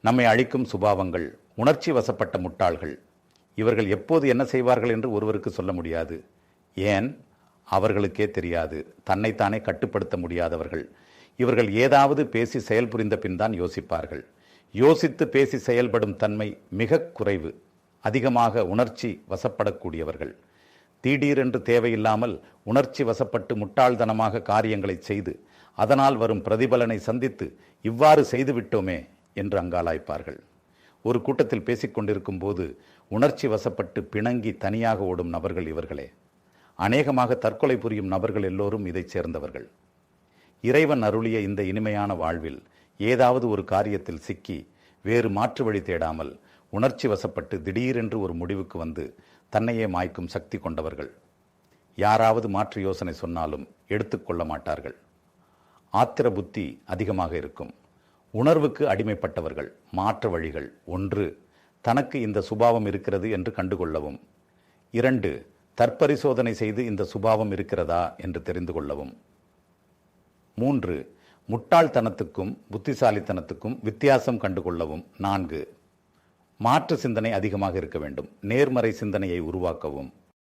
நம்மை அழிக்கும் சுபாவங்கள் உணர்ச்சி வசப்பட்ட முட்டாள்கள். இவர்கள் எப்போது என்ன செய்வார்கள் என்று ஒருவருக்கு சொல்ல முடியாது. ஏன்? அவர்களுக்கே தெரியாது. தன்னைத்தானே கட்டுப்படுத்த முடியாதவர்கள். இவர்கள் ஏதாவது பேசி செயல் புரிந்த பின்தான் யோசிப்பார்கள். யோசித்து பேசி செயல்படும் தன்மை மிக குறைவு. அதிகமாக உணர்ச்சி வசப்படக்கூடியவர்கள். திடீரென்று தேவையில்லாமல் உணர்ச்சி வசப்பட்டு முட்டாள்தனமாக காரியங்களை செய்து அதனால் வரும் பிரதிபலனை சந்தித்து இவ்வாறு செய்துவிட்டோமே என்று அங்காலாய்ப்பார்கள். ஒரு கூட்டத்தில் பேசிக்கொண்டிருக்கும் போது உணர்ச்சி வசப்பட்டு பிணங்கி தனியாக ஓடும் நபர்கள் இவர்களே. அநேகமாக தற்கொலை புரியும் நபர்கள் எல்லோரும் இதைச் சேர்ந்தவர்கள். இறைவன் அருளிய இந்த இனிமையான வாழ்வில் ஏதாவது ஒரு காரியத்தில் சிக்கி வேறு மாற்று வழி தேடாமல் உணர்ச்சி வசப்பட்டு திடீரென்று ஒரு முடிவுக்கு வந்து தன்னையே மாய்க்கும் சக்தி கொண்டவர்கள். யாராவது மாற்று யோசனை சொன்னாலும் எடுத்துக்கொள்ள மாட்டார்கள். ஆத்திர புத்தி அதிகமாக இருக்கும். உணர்வுக்கு அடிமைப்பட்டவர்கள் மாற்று வழிகள். ஒன்று தனக்கு இந்த சுபாவம் இருக்கிறது என்று கண்டுகொள்ளவும். இரண்டு தற்பரிசோதனை செய்து இந்த சுபாவம் இருக்கிறதா என்று தெரிந்து கொள்ளவும். மூன்று முட்டாள்தனத்துக்கும் புத்திசாலித்தனத்துக்கும் வித்தியாசம் கண்டுகொள்ளவும். நான்கு மாற்று சிந்தனை அதிகமாக இருக்க வேண்டும். நேர்மறை சிந்தனையை உருவாக்கவும்.